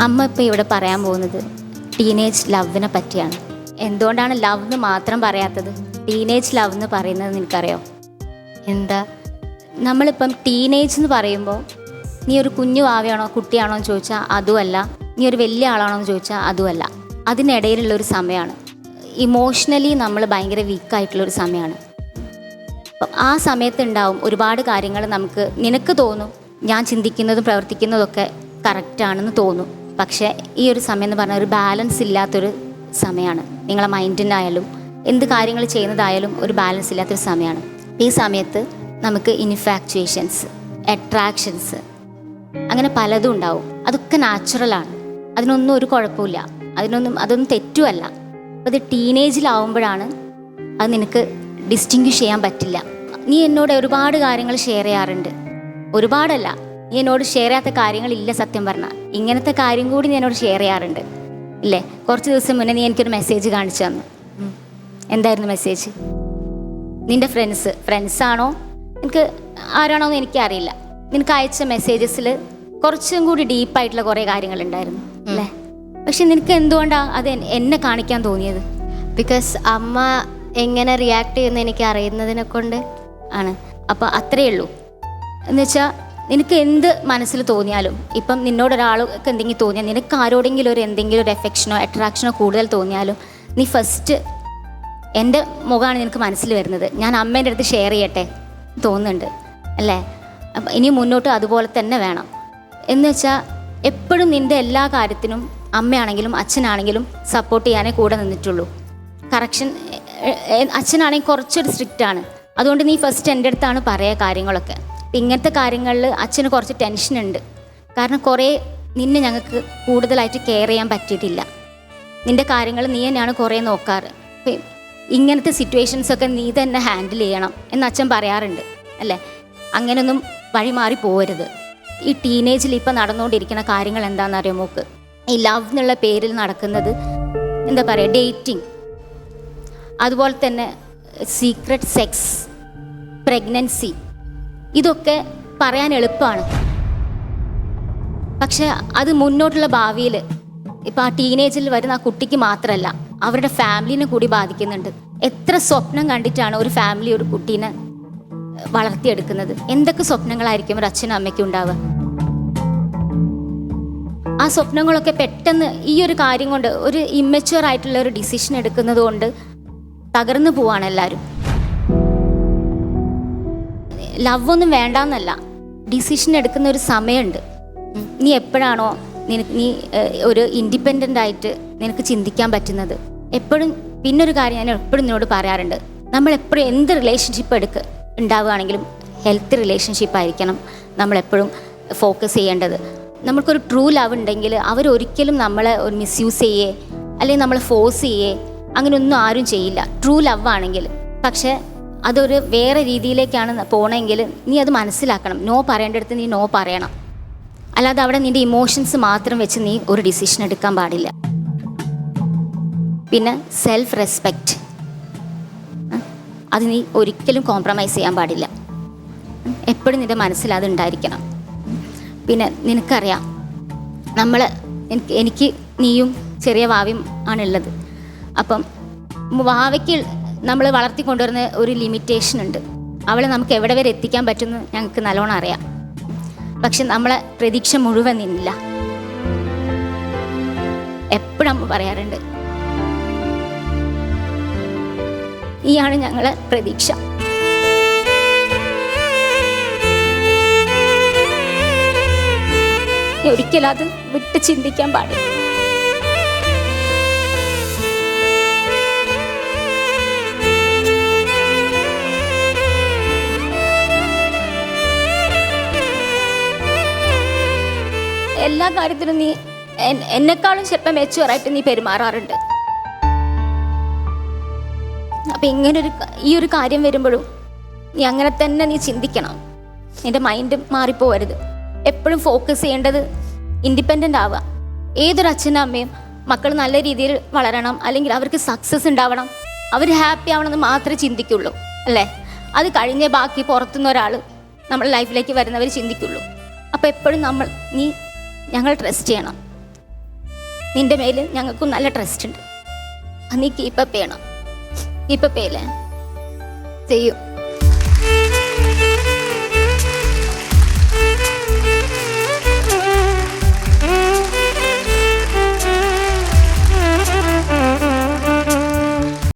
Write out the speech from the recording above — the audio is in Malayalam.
അമ്മ ഇപ്പോൾ ഇവിടെ പറയാൻ പോകുന്നത് ടീനേജ് ലവിനെ പറ്റിയാണ്. എന്തുകൊണ്ടാണ് ലവ് എന്ന് മാത്രം പറയാത്തത്? ടീനേജ് ലവ് എന്ന് പറയുന്നത് നിനക്കറിയോ? എന്താ? നമ്മളിപ്പം ടീനേജ് എന്ന് പറയുമ്പോൾ നീ ഒരു കുഞ്ഞു ആവയാണോ കുട്ടിയാണോ എന്ന് ചോദിച്ചാൽ അതുമല്ല. നീ ഒരു വലിയ ആളാണോ എന്ന് ചോദിച്ചാൽ അതുമല്ല. അതിനിടയിലുള്ള ഒരു സമയമാണ് ഇമോഷണലി നമ്മൾ ഭയങ്കര വീക്കായിട്ടുള്ളൊരു സമയമാണ് അപ്പം ആ സമയത്ത് ഉണ്ടാവും ഒരുപാട് കാര്യങ്ങൾ നമുക്ക് നിനക്ക് തോന്നും. ഞാൻ ചിന്തിക്കുന്നതും പ്രവർത്തിക്കുന്നതൊക്കെ കറക്റ്റാണെന്ന് തോന്നും. പക്ഷേ ഈ ഒരു സമയം എന്ന് പറഞ്ഞാൽ ഒരു ബാലൻസ് ഇല്ലാത്തൊരു സമയമാണ്. നിങ്ങളെ മൈൻഡിനായാലും എന്ത് കാര്യങ്ങൾ ചെയ്യുന്നതായാലും ഒരു ബാലൻസ് ഇല്ലാത്തൊരു സമയമാണ്. ഈ സമയത്ത് നമുക്ക് ഇൻഫാക്ച്വേഷൻസ് അട്രാക്ഷൻസ് അങ്ങനെ പലതും ഉണ്ടാവും. അതൊക്കെ നാച്ചുറലാണ് അതിനൊന്നും ഒരു കുഴപ്പമില്ല. അതിനൊന്നും അതൊന്നും തെറ്റുമല്ല ഇത് ടീനേജിലാവുമ്പോഴാണ് അത് നിനക്ക് ഡിസ്റ്റിങ്വിഷ് ചെയ്യാൻ പറ്റില്ല. നീ എന്നോട് ഒരുപാട് കാര്യങ്ങൾ ഷെയർ ചെയ്യാറുണ്ട്. ഒരുപാടല്ല. നീ എന്നോട് ഷെയർ ചെയ്യാത്ത കാര്യങ്ങളില്ല സത്യം പറഞ്ഞാൽ ഇങ്ങനത്തെ കാര്യം കൂടി നീ എന്നോട് ഷെയർ ചെയ്യാറുണ്ട്. ഇല്ലേ? കുറച്ച് ദിവസം മുന്നേ നീ എനിക്കൊരു മെസ്സേജ് കാണിച്ചു തന്നു. എന്തായിരുന്നു മെസ്സേജ് നിന്റെ ഫ്രണ്ട്സ് ഫ്രണ്ട്സ് ആണോ? നിനക്ക് ആരാണോ എന്ന് എനിക്കറിയില്ല. നിനക്ക് അയച്ച മെസ്സേജസിൽ കുറച്ചും കൂടി ഡീപ്പായിട്ടുള്ള കുറേ കാര്യങ്ങളുണ്ടായിരുന്നു. അല്ലേ പക്ഷെ നിനക്ക് എന്തുകൊണ്ടാണ് അത് എന്നെ കാണിക്കാൻ തോന്നിയത്? ബിക്കോസ് അമ്മ എങ്ങനെ റിയാക്ട് ചെയ്യുന്ന എനിക്ക് അറിയുന്നതിനെ കൊണ്ട് ആണ്. അപ്പോൾ അത്രയേ ഉള്ളൂ. എന്ന് വെച്ചാൽ നിനക്ക് എന്ത് മനസ്സിൽ തോന്നിയാലും ഇപ്പം നിന്നോട് ഒരാൾക്ക് എന്തെങ്കിലും തോന്നിയാൽ നിനക്ക് ആരോടെങ്കിലും ഒരു എന്തെങ്കിലും ഒരു എഫെക്ഷനോ അട്രാക്ഷനോ കൂടുതൽ തോന്നിയാലും നീ ഫസ്റ്റ് എന്റെ മുഖമാണ് നിനക്ക് മനസ്സിൽ വരുന്നത്. ഞാൻ അമ്മേന്റെ അടുത്ത് ഷെയർ ചെയ്യട്ടെ തോന്നുന്നുണ്ട് അല്ലേ? അപ്പം ഇനി മുന്നോട്ട് അതുപോലെ തന്നെ വേണം. എന്ന് വെച്ചാൽ എപ്പോഴും നിന്റെ എല്ലാ കാര്യത്തിനും അമ്മയാണെങ്കിലും അച്ഛനാണെങ്കിലും സപ്പോർട്ട് ചെയ്യാനേ കൂടെ നിന്നിട്ടുള്ളൂ. കറക്ഷൻ അച്ഛനാണെങ്കിൽ കുറച്ചൊരു സ്ട്രിക്റ്റ് ആണ്. അതുകൊണ്ട് നീ ഫസ്റ്റ് എന്റെ അടുത്താണ് പറയുക കാര്യങ്ങളൊക്കെ. ഇങ്ങനത്തെ കാര്യങ്ങളിൽ അച്ഛന് കുറച്ച് ടെൻഷനുണ്ട് കാരണം കുറേ നിന്നെ ഞങ്ങൾക്ക് കൂടുതലായിട്ട് കെയർ ചെയ്യാൻ പറ്റിയിട്ടില്ല. നിന്റെ കാര്യങ്ങൾ നീ തന്നെയാണ് കുറേ നോക്കാറ്. ഇങ്ങനത്തെ സിറ്റുവേഷൻസൊക്കെ നീ തന്നെ ഹാൻഡിൽ ചെയ്യണം എന്ന് അച്ഛൻ പറയാറുണ്ട്. അല്ലേ? അങ്ങനെയൊന്നും വഴിമാറി പോകരുത് ഈ ടീനേജിൽ ഇപ്പം നടന്നുകൊണ്ടിരിക്കുന്ന കാര്യങ്ങൾ എന്താണെന്ന് അറിയോ മോക്ക്? ഈ ലവ് എന്നുള്ള പേരിൽ നടക്കുന്നത് എന്താ പറയുക ഡേറ്റിംഗ് അതുപോലെ തന്നെ സീക്രട്ട് സെക്സ് പ്രഗ്നൻസി ഇതൊക്കെ പറയാൻ എളുപ്പമാണ്. പക്ഷെ അത് മുന്നോട്ടുള്ള ഭാവിയിൽ ഇപ്പം ആ ടീനേജിൽ വരുന്ന ആ കുട്ടിക്ക് മാത്രമല്ല അവരുടെ ഫാമിലിനെ കൂടി ബാധിക്കുന്നുണ്ട്. എത്ര സ്വപ്നം കണ്ടിട്ടാണ് ഒരു ഫാമിലി ഒരു കുട്ടീനെ വളർത്തിയെടുക്കുന്നത്? എന്തൊക്കെ സ്വപ്നങ്ങളായിരിക്കും ഒരു അച്ഛനും അമ്മയ്ക്കും ഉണ്ടാവുക? ആ സ്വപ്നങ്ങളൊക്കെ പെട്ടെന്ന് ഈ ഒരു കാര്യം കൊണ്ട് ഒരു ഇമ്മച്ചുവർ ആയിട്ടുള്ള ഒരു ഡിസിഷൻ എടുക്കുന്നത് കൊണ്ട് തകർന്നു പോവാണ് എല്ലാവരും. ലവ് ഒന്നും വേണ്ടാന്നല്ല. ഡിസിഷൻ എടുക്കുന്ന ഒരു സമയമുണ്ട്. നീ എപ്പോഴാണോ നിനക്ക് നീ ഒരു ഇൻഡിപെൻഡന്റ് ആയിട്ട് നിനക്ക് ചിന്തിക്കാൻ പറ്റുന്നത്? എപ്പോഴും പിന്നൊരു കാര്യം ഞാൻ എപ്പോഴും നിന്നോട് പറയാറുണ്ട്. നമ്മൾ എപ്പോഴും എന്ത് റിലേഷൻഷിപ്പ് എടുക്ക ഉണ്ടാവുകയാണെങ്കിലും ഹെൽത്ത് റിലേഷൻഷിപ്പ് ആയിരിക്കണം നമ്മളെപ്പോഴും ഫോക്കസ് ചെയ്യേണ്ടത്. നമ്മൾക്കൊരു ട്രൂ ലവ് ഉണ്ടെങ്കിൽ അവരൊരിക്കലും നമ്മളെ ഒരു മിസ്യൂസ് ചെയ്യേ അല്ലെങ്കിൽ നമ്മളെ ഫോഴ്സ് ചെയ്യേ അങ്ങനെയൊന്നും ആരും ചെയ്യില്ല. ട്രൂ ലവ് ആണെങ്കിൽ പക്ഷേ അതൊരു വേറെ രീതിയിലേക്കാണ് പോകണമെങ്കിൽ നീ അത് മനസ്സിലാക്കണം. നോ പറയേണ്ടടുത്ത് നീ നോ പറയണം. അല്ലാതെ അവിടെ നിന്റെ ഇമോഷൻസ് മാത്രം വെച്ച് നീ ഒരു ഡിസിഷൻ എടുക്കാൻ പാടില്ല. പിന്നെ സെൽഫ് റെസ്പെക്റ്റ് അത് നീ ഒരിക്കലും കോംപ്രമൈസ് ചെയ്യാൻ പാടില്ല. എപ്പോഴും നിന്റെ മനസ്സിൽ ഉണ്ടായിരിക്കണം. പിന്നെ നിനക്കറിയാം നമ്മൾ എനിക്ക് നീയും ചെറിയ വാവ്യം ആണുള്ളത്. അപ്പം വാവയ്ക്ക് നമ്മൾ വളർത്തിക്കൊണ്ടുവരുന്ന ഒരു ലിമിറ്റേഷൻ ഉണ്ട്. അവളെ നമുക്ക് എവിടെ വരെ എത്തിക്കാൻ പറ്റുമെന്ന് ഞങ്ങൾക്ക് നല്ലോണം അറിയാം. പക്ഷെ നമ്മളെ പ്രതീക്ഷ മുഴുവൻ നിന്നില്ല. എപ്പോഴും പറയാറുണ്ട് ഈയാണ് ഞങ്ങളെ പ്രതീക്ഷ. ഒരിക്കലും അത് വിട്ട് ചിന്തിക്കാൻ പാടില്ല. എല്ലാ കാര്യത്തിലും നീ എന്നെക്കാളും ചിലപ്പോൾ മെച്ചുവറായിട്ട് നീ പെരുമാറാറുണ്ട്. അപ്പൊ ഇങ്ങനൊരു ഈ ഒരു കാര്യം വരുമ്പോഴും നീ അങ്ങനെ തന്നെ നീ ചിന്തിക്കണം. നിന്റെ മൈൻഡ് മാറിപ്പോവരുത്. എപ്പോഴും ഫോക്കസ് ചെയ്യേണ്ടത് ഇൻഡിപെൻഡന്റ് ആവുക. ഏതൊരു അച്ഛനും അമ്മയും മക്കൾ നല്ല രീതിയിൽ വളരണം അല്ലെങ്കിൽ അവർക്ക് സക്സസ് ഉണ്ടാവണം അവർ ഹാപ്പി ആവണമെന്ന് മാത്രമേ ചിന്തിക്കുള്ളൂ അല്ലേ? അത് കഴിഞ്ഞേ ബാക്കി പുറത്തുനിന്ന് ഒരാൾ നമ്മുടെ ലൈഫിലേക്ക് വരുന്നവർ ചിന്തിക്കുള്ളൂ. അപ്പോൾ എപ്പോഴും നമ്മൾ നീ ഞങ്ങൾ ട്രസ്റ്റ് ചെയ്യണം. നിന്റെ മേൽ ഞങ്ങൾക്കും നല്ല ട്രസ്റ്റ് ഉണ്ട്. നീ കീപ്പ് അപ്പ് ചെയ്യണം. കീപ്പപ്പ് ചെയ്യല്ലേ? ചെയ്യും.